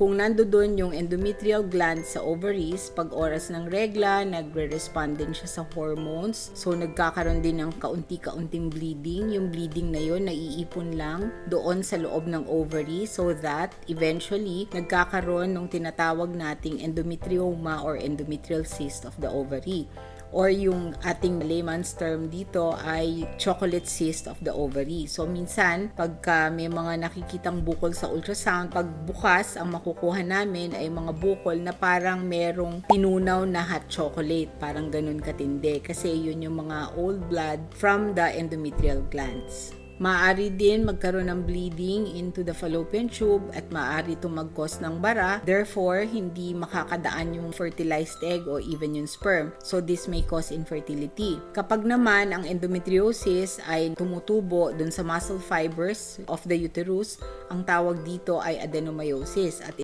kung nandoon yung endometrial gland sa ovaries, pag oras ng regla, nagre-respond din siya sa hormones. So, nagkakaroon din ng kaunti-kaunting bleeding. Yung bleeding na yun, naiipon lang doon sa loob ng ovary so that eventually, nagkakaroon ng tinatawag nating endometrioma or endometrial cyst of the ovary or yung ating layman's term dito ay chocolate cyst of the ovary. So minsan, pagka may mga nakikitang bukol sa ultrasound, pag bukas, ang makukuha namin ay mga bukol na parang merong pinunaw na hot chocolate. Parang ganun katindi. Kasi yun yung mga old blood from the endometrial glands. Maaari din magkaroon ng bleeding into the fallopian tube at maaari itong mag-cause ng bara. Therefore, hindi makakadaan yung fertilized egg o even yung sperm. So, this may cause infertility. Kapag naman ang endometriosis ay tumutubo dun sa muscle fibers of the uterus, ang tawag dito ay adenomyosis. At